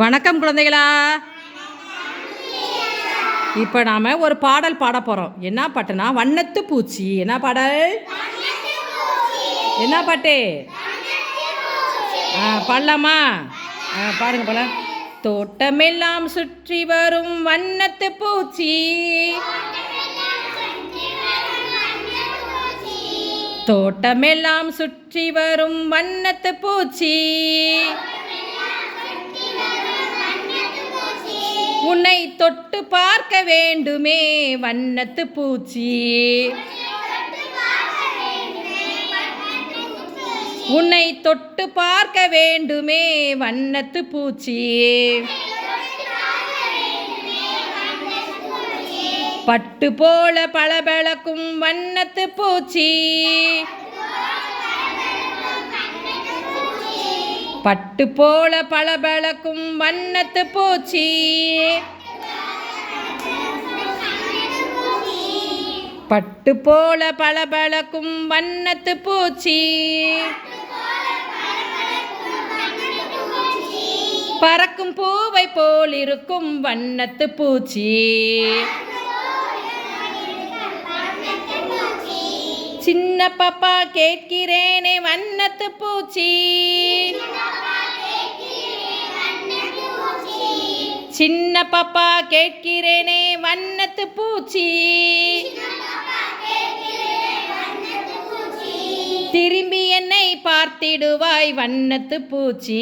வணக்கம் குழந்தைகளா. இப்போ நாம் ஒரு பாடல் பாட போகிறோம் என்ன பாட்டுனா வண்ணத்து பூச்சி. என்ன பாடல்? என்ன பாட்டு? ஆ பாடலாமா ஆ பாருங்க போல. தோட்டமெல்லாம் சுற்றி வரும் வண்ணத்து பூச்சி. தோட்டமெல்லாம் சுற்றி வரும் வண்ணத்து பூச்சி. தொட்டு பார்க்க வேண்டுமே வண்ணத்து பூச்சி. உன்னை தொட்டு பார்க்க வேண்டுமே வண்ணத்து பூச்சி. பட்டு போல பளபளக்கும் வண்ணத்து பூச்சி. பட்டு போல பளபளக்கும் வண்ணத்து பூச்சி. பட்டு போல பளபளக்கும் வண்ணத்து பூச்சி. பறக்கும் பூவை போல் இருக்கும் வண்ணத்து பூச்சி. சின்ன பாப்பா கேட்கிறேனே வண்ணத்து பூச்சி. சின்ன பாப்பா கேட்கிறேனே வண்ணத்து பூச்சி. காத்திடுவாய் வண்ணத்து பூச்சி.